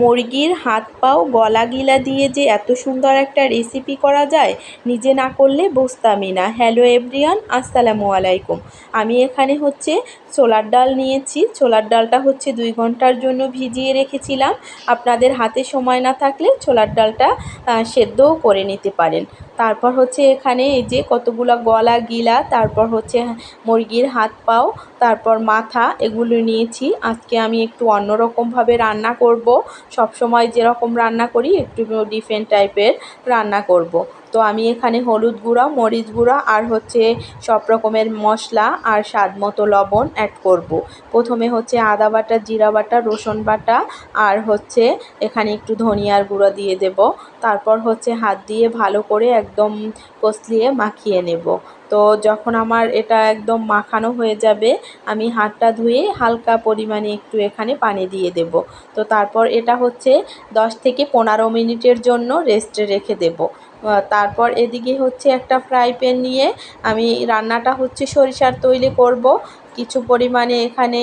মুরগির হাত পাও গলা গিলা দিয়ে যে এত সুন্দর একটা রেসিপি করা যায়, নিজে না করলে বুঝতামই না। হ্যালো এভরিয়ান আসসালামু আলাইকুম। আমি এখানে হচ্ছে ছোলার ডাল নিয়েছি। ছোলার ডালটা হচ্ছে দুই ঘণ্টার জন্য ভিজিয়ে রেখেছিলাম। আপনাদের হাতে সময় না থাকলে ছোলার ডালটা সেদ্ধও করে নিতে পারেন। তারপর হচ্ছে এখানে এই যে কতগুলো গলা, গিলা, তারপর হচ্ছে মুরগির হাত পাও, তারপর মাথা, এগুলো নিয়েছি। আজকে আমি একটু অন্যরকমভাবে রান্না করব। সব সময় যেরকম রান্না করি, একটু ডিফারেন্ট টাইপের রান্না করব। তো আমি এখানে হলুদ গুঁড়া, মরিচ গুঁড়া আর হচ্ছে সব রকমের মশলা আর স্বাদ মতো লবণ অ্যাড করব। প্রথমে হচ্ছে আদা বাটা, জিরা বাটা, রসুন বাটা আর হচ্ছে এখানে একটু ধনিয়ার গুঁড়া দিয়ে দেব তারপর হচ্ছে হাত দিয়ে ভালো করে একদম কষলিয়ে মাখিয়ে নেব তো যখন আমার এটা একদম মাখানো হয়ে যাবে, আমি হাতটা ধুয়ে হালকা পরিমাণে একটু এখানে পানি দিয়ে দেব। তো তারপর এটা হচ্ছে দশ থেকে পনেরো মিনিটের জন্য রেস্টে রেখে দেব। তারপর এদিকে হচ্ছে একটা ফ্রাই প্যান নিয়ে আমি রান্নাটা হচ্ছে সরিষার তৈলে করব। কিছু পরিমাণে এখানে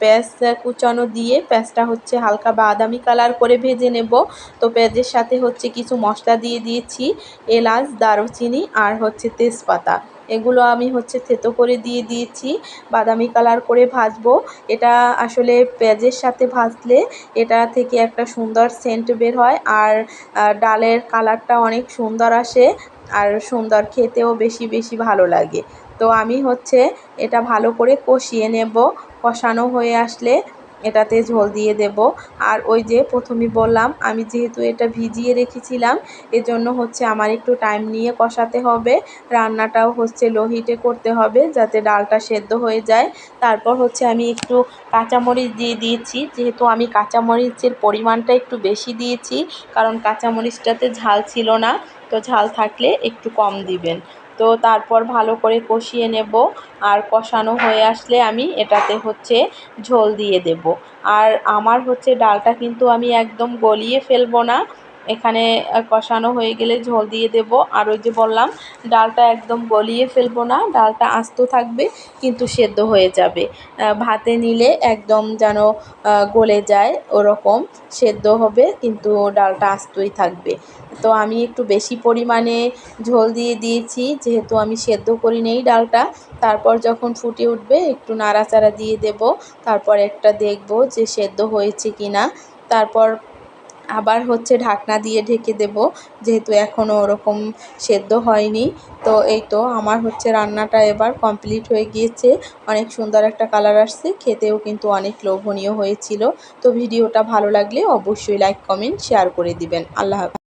পেঁয়াজ কুচানো দিয়ে পেঁয়াজটা হচ্ছে হালকা বাদামি কালার করে ভেজে নেব। তো পেঁয়াজের সাথে হচ্ছে কিছু মশলা দিয়ে দিয়েছি, এলাচ, দারুচিনি আর হচ্ছে তেজপাতা। এগুলো আমি হচ্ছে থেতো করে দিয়ে দিয়েছি। বাদামি কালার করে ভাজবো। এটা আসলে পেঁয়াজের সাথে ভাজলে এটা থেকে একটা সুন্দর সেন্ট বের হয়। আর ডালের কালারটা অনেক সুন্দর আসে আর সুন্দর খেতেও বেশি বেশি ভালো লাগে। তো আমি হচ্ছে এটা ভালো করে কষিয়ে নেব। কষানো হয়ে আসলে এটাতে ঝোল দিয়ে দেব। আর ওই যে প্রথমে বললাম, আমি যেহেতু এটা ভিজিয়ে রেখেছিলাম, এজন্য হচ্ছে আমার একটু টাইম নিয়ে কষাতে হবে। রান্নাটাও হচ্ছে লো হিটে করতে হবে যাতে ডালটা সেদ্ধ হয়ে যায়। তারপর হচ্ছে আমি একটু কাঁচামরিচ দিয়ে দিয়েছি। যেহেতু আমি কাঁচামরিচের পরিমাণটা একটু বেশি দিয়েছি, কারণ কাঁচামরিচটাতে ঝাল ছিল না, তো ঝাল থাকলে একটু কম দিবেন। তো তারপর ভালো করে কষিয়ে নেব। আর কষানো হয়ে আসলে আমি এটাতে হচ্ছে ঝোল দিয়ে দেব। আর আমার হচ্ছে ডালটা কিন্তু আমি একদম গলিয়ে ফেলব না। এখানে কষানো হয়ে গেলে ঝোল দিয়ে দেব। আর ওই যে বললাম, ডালটা একদম গলিয়ে ফেলব না, ডালটা আস্ত থাকবে, কিন্তু সেদ্ধ হয়ে যাবে। ভাতে নিলে একদম যেন গলে যায় ওরকম, সেদ্ধ হবে, কিন্তু ডালটা আস্তই থাকবে। তো আমি একটু বেশি পরিমাণে ঝোল দিয়ে দিয়েছি, যেহেতু আমি সেদ্ধ করি নেই ডালটা। তারপর যখন ফুটে উঠবে, একটু নাড়াচাড়া দিয়ে দেব। তারপর একটা দেখব যে সেদ্ধ হয়েছে কি না তারপর আবার হচ্ছে ঢাকনা দিয়ে ঢেকে দেব, যেহেতু এখনও ওরকম সেদ্ধ হয়নি। তো এই তো আমার হচ্ছে রান্নাটা এবার কমপ্লিট হয়ে গিয়েছে। অনেক সুন্দর একটা কালার আসছে, খেতেও কিন্তু অনেক লোভনীয় হয়েছিল। তো ভিডিওটা ভালো লাগলে অবশ্যই লাইক, কমেন্ট, শেয়ার করে দিবেন। আল্লাহ